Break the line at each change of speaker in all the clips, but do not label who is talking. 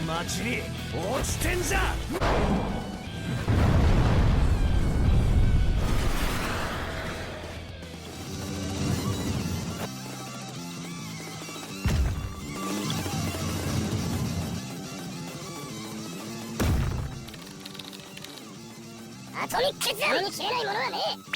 町に落ちてんじゃ
アトミックズに切れないものはね俺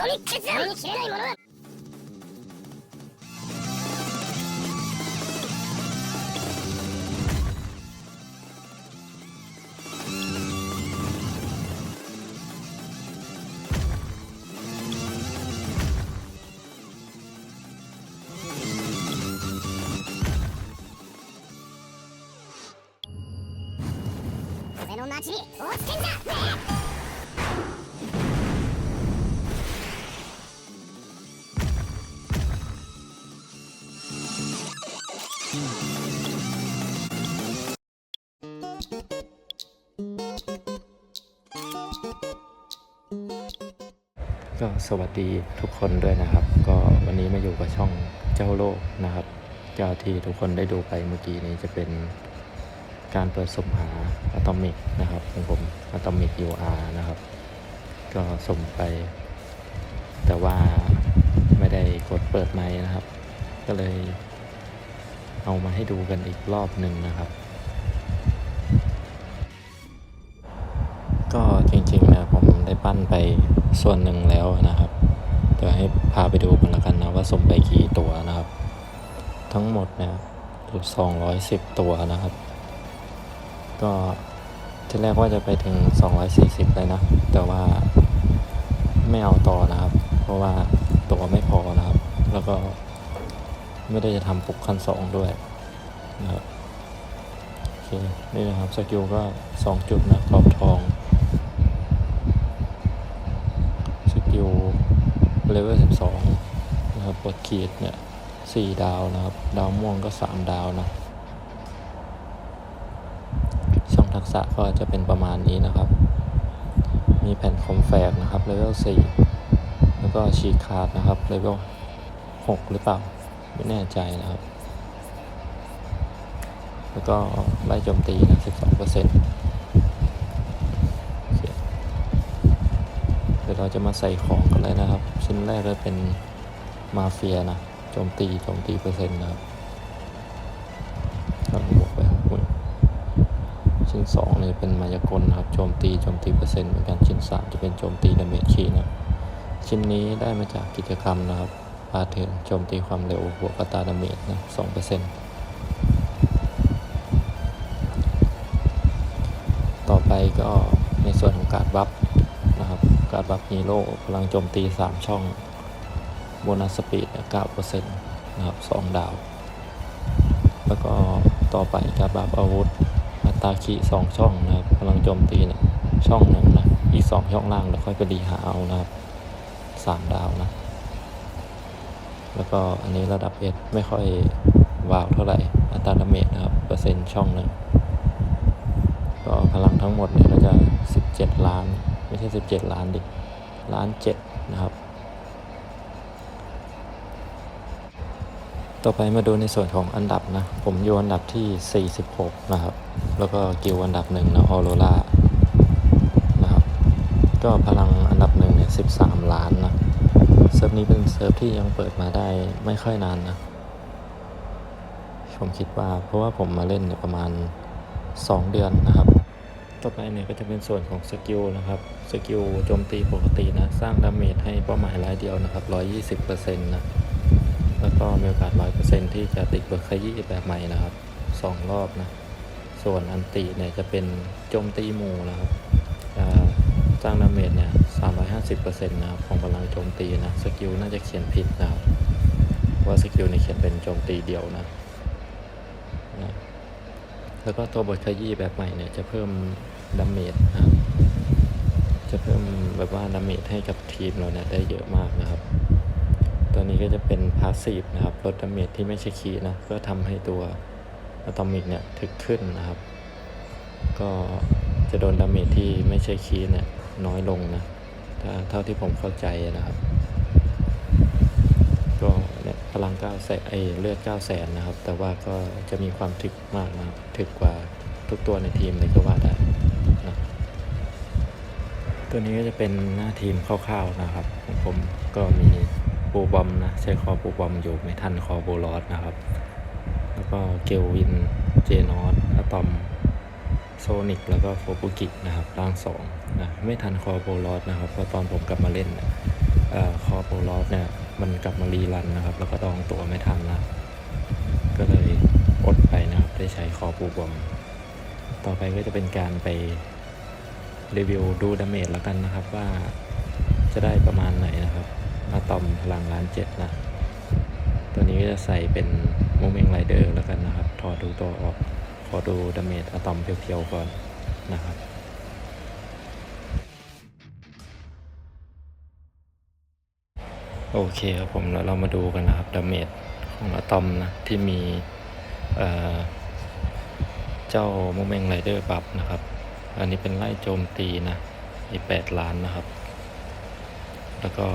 アトミックズに切れないものは俺の町に落ちてんだ
ก็สวัสดีทุกคนด้วยนะครับ ก็วันนี้มาอยู่กับช่องเจ้าโลกนะครับก็ที่ทุกคนได้ดูไปเมื่อกี้นี้จะเป็นการเปิดสมหาอะตอมิกนะครับของผมอะตอมิก UR นะครับ ก็สมไป แต่ว่าไม่ได้กดเปิดไมค์นะครับ ก็เลยเอามาให้ดูกันอีกรอบหนึ่งนะครับ ก็จริงๆนะผมได้ปั้นไป ส่วนหนึ่งแล้วนะครับเดี๋ยวให้พาไปดูกันละกันนะว่าสมไปกี่ตัวนะครับ ทั้งหมดเนี่ยสองร้อยสิบตัวนะครับ ก็ที่แรกว่าจะไปถึง 240 เลยนะ แต่ว่าไม่เอาต่อนะครับ เพราะว่าตัวไม่พอนะครับ แล้วก็ไม่ได้จะทำปุกขั้นสองด้วยนะครับโอเค นี่นะครับสกิลก็ 2 จุดนะกรอบทอง สกิล เลเวล12 นะครับกดขีดเนี่ย4ดาวนะครับ ดาวม่วงก็3ดาวนะ ช่องทักษะก็จะเป็นประมาณนี้นะครับ มีแผ่นคอมแฟกนะครับเลเวล4แล้วก็ชีคาดนะครับเลเวล6หรือเปล่า ไม่แน่ใจนะครับ แล้วก็ไล่โจมตีนะ12เปอร์เซ็นต์เดี๋ยวเราจะมาใส่ของกันเลยนะครับ ชิ้นแรกก็เป็นมาเฟียนะโจมตีโจมตีเปอร์เซ็นต์นะครับเราบวกไปชิ้นสองเนี่ยเป็นมายากลนะครับโจมตีโจมตีเปอร์เซ็นต์เหมือนกันชิ้นสามจะเป็นโจมตีดาเมจคีนะชิ้นนี้ได้มาจากกิจกรรมนะครับพาเทิร์นโจมตีความเร็วบวกอัตราดาเมจนะสองเปอร์เซ็นต์ต่อไปก็ในส่วนของการบัฟ การบัฟฮีโร่พลังโจมตี 3 ช่องโบนัสสปีดเก้าเปอร์เซ็นต์นะครับสองดาว แล้วก็ต่อไปการบัฟอาวุธอัตราขีสองช่องนะครับ พลังโจมตีนี่ยช่องหนึ่งนะ อีกสองช่องล่างแล้วค่อยไปดีหาเอานะครับสามดาวนะ แล้วก็อันนี้ระดับเอสไม่ค่อยวาวเท่าไหร่ อัตราดาเมจนะครับ เปอร์เซ็นต์ช่องหนึ่งก็พลังทั้งหมดเนี่ยก็จะ 17 ล้าน ไม่ใช่ 17 ล้านดิล้านเจ็ดนะครับ ต่อไปมาดูในส่วนของอันดับนะ ผมอยู่อันดับที่ 46 นะครับ แล้วก็กิวอันดับหนึ่งนะออโรรานะครับ ก็พลังอันดับหนึ่งเนี่ย 13 ล้านนะ เซิร์ฟนี้เป็นเซิร์ฟที่ยังเปิดมาได้ไม่ค่อยนานนะ ผมคิดว่าเพราะว่าผมมาเล่นเนี่ยประมาณ 2 เดือนนะครับ ต่อไปเนี่ยก็จะเป็นส่วนของสกิลนะครับ สกิลโจมตีปกตินะ สร้างดาเมจให้เป้าหมายรายเดียวนะครับ 120%นะ แล้วก็มีโอกาส 100%ที่จะติดเบอร์ขยี้แบบใหม่นะครับสองรอบนะ ส่วนอันติเนี่ยจะเป็นโจมตีหมู่นะครับจะสร้างดาเมจเนี่ย 350%นะครับของพลังโจมตีนะ สกิลน่าจะเขียนผิดนะครับว่าสกิลเนี่ยเขียนเป็นโจมตีเดียวนะนะ แล้วก็ตัวบทขยี้แบบใหม่เนี่ยจะเพิ่มดาเมจนะครับ จะเพิ่มแบบว่าดาเมจให้กับทีมเราเนี่ยได้เยอะมากนะครับ ตัวนี้ก็จะเป็นพาสซีฟนะครับลดดาเมจที่ไม่ใช่คีย์นะก็ทำให้ตัวอะตอมิกเนี่ยถึกขึ้นนะครับ ก็จะโดนดาเมจที่ไม่ใช่คีย์เนี่ยน้อยลงนะถ้าเท่าที่ผมเข้าใจนะครับ ก็เนี่ยพลัง9แสนไอเลือด9แสนนะครับ แต่ว่าก็จะมีความถึกมากนะครับถึกกว่าทุกตัวในทีมเลยก็ว่าได้ ตัวนี้ก็จะเป็นหน้าทีมคร่าวๆนะครับของผมก็มีปูบอมนะ ใช้คอปูบอมอยู่ไม่ทันคอโบลอสนะครับ แล้วก็เกลวินเจนอสอะตอมโซนิกแล้วก็โฟบุกินะครับร่างสองนะไม่ทันคอโบลอสนะครับเพราะตอนผมกลับมาเล่นอคอโปลอสเนี่ยมันกลับมารีรันนะครับ แล้วก็ดองตัวไม่ทันนะก็เลยอดไปนะครับได้ใช้คอปูบอมต่อไปก็จะเป็นการไป รีวิวดูดาเมจแล้วกันนะครับว่าจะได้ประมาณไหนนะครับอะตอมพลังล้านเจ็ดนะตัวนี้จะใส่เป็นโมเมงไรเดอร์แล้วกันนะครับ ถอดดูตัวออก ขอดูดาเมจอะตอมเพียวๆก่อนนะครับโอเคครับผมแล้วเรามาดูกันนะครับดาเมจของอะตอมนะที่มีเเจ้าโมเมงไรเดอร์บัฟนะครับ อันนี้เป็นไล่โจมตีนะอีแปดล้านนะครับ แล้วก็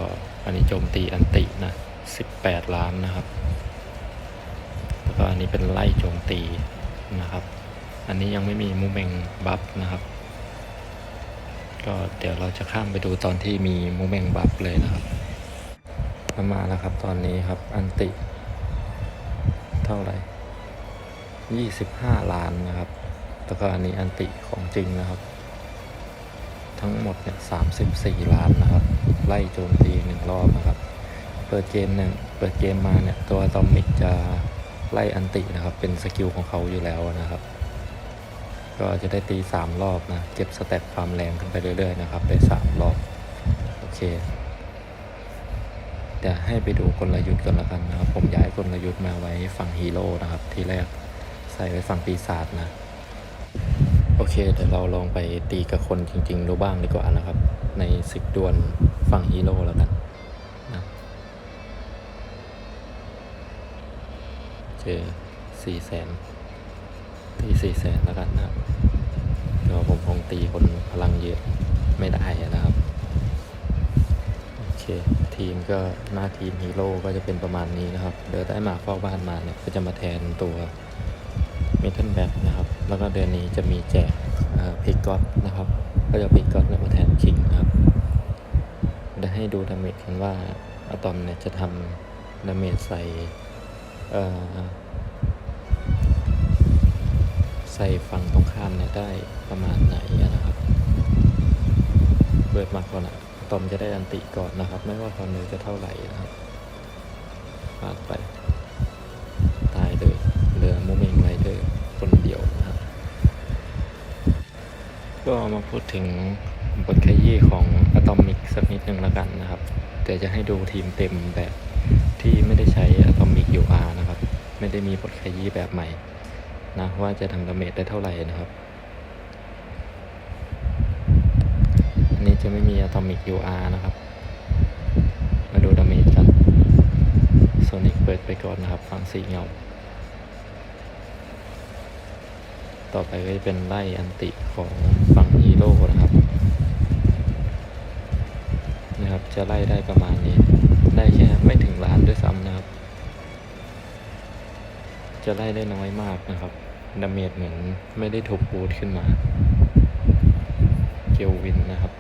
อันนี้โจมตีอันตินะสิบแปดล้านนะครับ แล้วก็อันนี้เป็นไล่โจมตีนะครับ อันนี้ยังไม่มีมูเมงบัฟนะครับ ก็เดี๋ยวเราจะข้ามไปดูตอนที่มีมูเมงบัฟเลยนะครับมาแล้วครับตอนนี้ครับอันติ เท่าไหร่ยี่สิบห้าล้านนะครับ แล้วก็อันนี้อันติของจริงนะครับ ทั้งหมดเนี่ยสามสิบสี่ล้านนะครับ ไล่โจมตีหนึ่งรอบนะครับ เปิดเกมเนี่ยเปิดเกมมาเนี่ยตัวตอมิกจะไล่อันตินะครับ เป็นสกิลของเขาอยู่แล้วนะครับ ก็จะได้ตีสามรอบนะ เก็บสเตตความแรงขึ้นไปเรื่อยๆนะครับ ได้สามรอบ โอเคเดี๋ยวให้ไปดูกลยุทธ์กันละกันนะครับ ผมย้ายกลยุทธ์มาไว้ฝั่งฮีโร่นะครับ ทีแรกใส่ไว้ฝั่งปีศาจนะ โอเคเดี๋ยวเราลองไปตีกับคนจริงๆดูบ้างดีกว่านะครับ ในศึกดวลฝั่งฮีโร่แล้วกันนะเจอสี่แสนตีสี่แสนแล้วกันนะครับเดี๋ยวผมคงตีคนพลังเยอะไม่ได้นะครับ โอเค ทีมก็หน้าทีมฮีโร่ก็จะเป็นประมาณนี้นะครับ เดี๋ยวได้หมาเฝ้าบ้านมาเนี่ยก็จะมาแทนตัว มทัลแบทนะครับ แล้วก็เดือนนี้จะมีแจกพิกกอตนะครับ ก็จะพิกกอตมาแทนคิงนะครับเดี๋ยวให้ดูดาเมจกันว่าอะตอมเนี่ยจะทำดาเมจใส่เอ่อใส่ฝั่งตรงข้ามเนี่ยได้ประมาณไหนนะครับเปิดมาก่อนอะตอมจะได้อันติก่อนนะครับ ไม่ว่าความเร็วจะเท่าไหร่นะครับพาดไป ก็มาพูดถึงบทขยี้ของอะตอมิกสักนิดหนึ่งแล้วกันนะครับ แต่จะให้ดูทีมเต็มแบบที่ไม่ได้ใช้อะตอมิก UR นะครับ ไม่ได้มีบทขยี้แบบใหม่นะว่าจะทำดาเมจได้เท่าไหร่นะครับ อันนี้จะไม่มี Atomic UR นะครับ มาดูดาเมจกันโซนิกเปิดไปก่อนนะครับ ฟังสีเงา ต่อไปก็จะเป็นไล่อันติของ นะครับนะครับ จะไล่ได้ประมาณนี้ ได้แค่ไม่ถึงล้านด้วยซ้ำนะครับ จะไล่ได้น้อยมากนะครับดาเมจเหมือนไม่ได้ถูกบูทขึ้นมา เกลวินนะครับ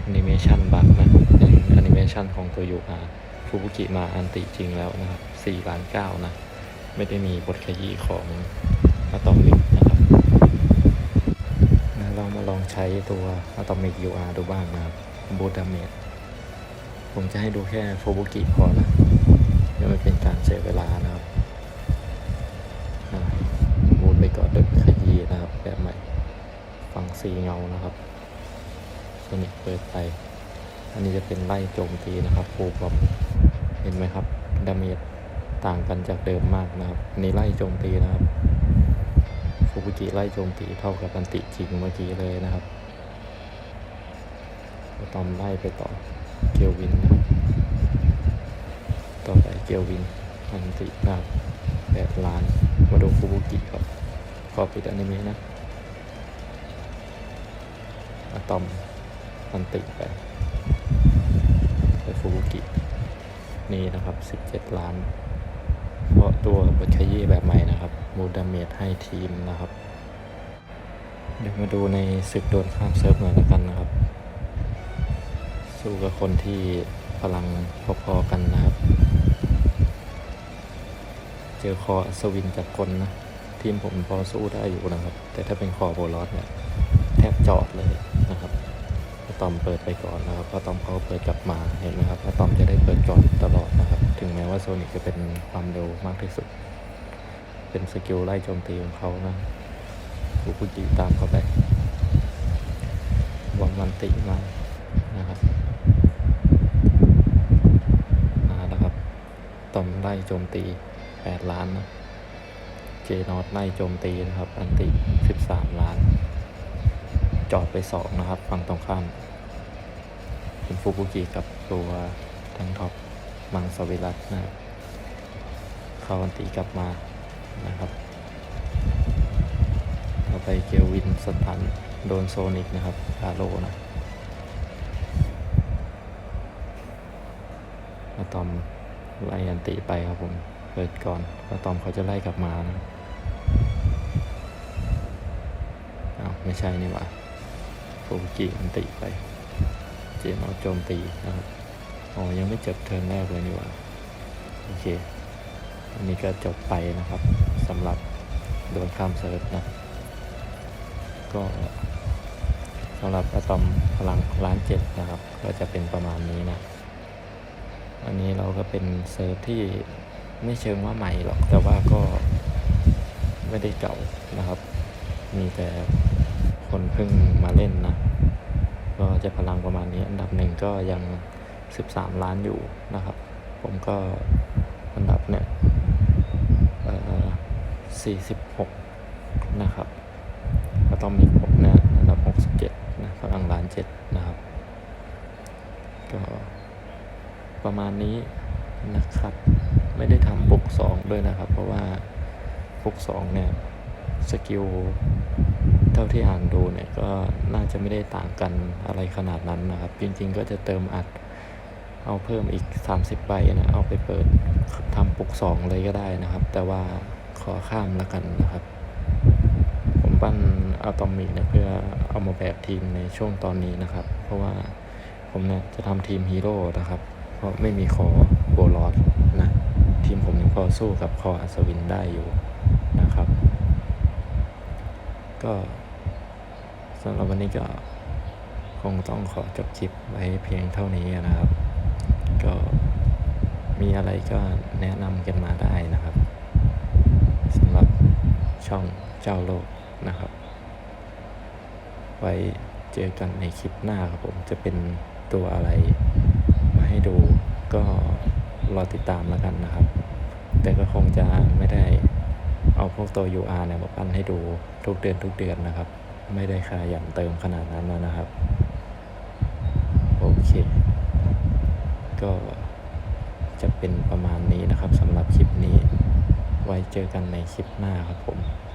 แอนิเมชันบักนะเป็นแอนิเมชันของตัวยูอาฟูบุกิมาอันติจริงแล้วนะครับ4ล้าน9นะ ไม่ได้มีบทขยี้ของอะตอมิกนะครับนะเรามา ลองใช้ตัวอะตอมิก UR ดูบ้างนะครับบูดาเมจผมจะให้ดูแค่โฟบุกิพอนะเพื่อไม่เป็นการเสียเวลานะครับก็ดึกขยี้นะครับแบบใหม่ฟังสีเงานะครับโซนิกเปิดไป อันนี้จะเป็นไล่โจมตีนะครับฟูบอมเห็นไหมครับดาเมจต่างกันจากเดิมมากนะครับนนี้ไล่โจมตีนะครับ ฟูบุกิไล่โจมตีเท่ากับอันติจริงเมื่อกี้เลยนะครับตอมไล่ไปต่อเกียววินนะต่อไปเกียววินอันตินะครับแปดล้าน มาดูฟูบุกิครับขอปิดอนิเมะนะอะตอมอันติไปไปฟูบุกินี่นะครับ 17 ล้าน เพราะตัวบทขยี้ เมจให้ทีมนะครับ เดี๋ยวมาดูในศึกโดนข้ามเซิร์ฟหน่อยแล้วกันนะครับ สู้กับคนที่พลังพอๆกันนะครับ เจอคออัศวินจากคนนะทีมผมพอสู้ได้อยู่นะครับ แต่ถ้าเป็นคอโบลอสเนี่ยแทบจอดเลยนะครับอะตอมเปิดไปก่อนนะครับอะตอมเขาเปิดกลับมาเห็นไหมครับอะตอมจะได้เปิดก่อนตลอดนะครับ ถึงแม้ว่าโซนิกจะเป็นความเร็วมากที่สุด เป็นสกิลไล่โจมตีของเขานะฟูกุจิตามเข้าไปวางมันติมานะครับมาแล้วครับตอมไล่โจมตี 8 ล้านนะเจนอตไล่โจมตีนะครับ อันติ 13 ล้าน จอดไปสองนะครับ ฝั่งตรงข้ามเป็นฟูกุกิกับตัวแทงท็อปมังสวิรัตนะครับเขาอันตีกลับมา นะครับต่อไปเกลวินสตันโดนโซนิกนะครับกาโลนะอะตอมไล่อันติไปครับผมเปิดก่อนอะตอมเขาจะไล่กลับมานะเอาไม่ใช่นี่หว่าฟูกิอันติไป เจนเอาโจมตีนะครับอ๋อยังไม่จบเทิร์นแรกเลยนี่หว่า โอเค อันนี้ก็จบไปนะครับสำหรับโดนข้ามเซิร์ฟนะ ก็สำหรับอะตอมพลังล้านเจ็ดนะครับ ก็จะเป็นประมาณนี้นะ อันนี้เราก็เป็นเซิร์ฟที่ไม่เชิงว่าใหม่หรอก แต่ว่าก็ไม่ได้เก่านะครับ มีแต่คนเพิ่งมาเล่นนะ ก็จะพลังประมาณนี้ อันดับหนึ่งก็ยัง 13 ล้านอยู่นะครับ ผมก็อันดับเนี่ยเอ่อ 46 นะครับ ก็ต้องมีผมเนี่ยอันดับ 67 นะพลังล้านเจ็ดนะครับ ก็ประมาณนี้นะครับ ไม่ได้ทำบุกสองด้วยนะครับ เพราะว่าบุกสองเนี่ยสกิลเท่าที่อ่านดูเนี่ยก็น่าจะไม่ได้ต่างกันอะไรขนาดนั้นนะครับ จริงๆก็จะเติมอัดเอาเพิ่มอีก 30ใบนะเอาไปเปิดทำปุกสองเลยก็ได้นะครับ แต่ว่า อข้ามแล้วกันนะครับ ผมปั้นอะตอมิกเนี่ยเพื่อเอามาแบบทีมในช่วงตอนนี้นะครับ เพราะว่าผมเนี่ยจะทำทีมฮีโร่นะครับ เพราะไม่มีคอโบลอสนะ ทีมผมยังพอสู้กับคออัศวินได้อยู่นะครับ ก็สำหรับวันนี้ก็คงต้องขอจบคลิปไว้เพียงเท่านี้นะครับ ก็มีอะไรก็แนะนำกันมาได้นะครับสำหรับ ช่องเจ้าโลกนะครับ ไว้เจอกันในคลิปหน้าครับผมจะเป็นตัวอะไรมาให้ดูก็รอติดตามแล้วกันนะครับ แต่ก็คงจะไม่ได้เอาพวกตัว UR เนี่ยมาปั้นให้ดูทุกเดือนทุกเดือนนะครับ ไม่ได้ขยันเติมขนาดนั้นนะนะครับโอเค ก็จะเป็นประมาณนี้นะครับสำหรับคลิปนี้ ไว้เจอกันในคลิปหน้าครับผม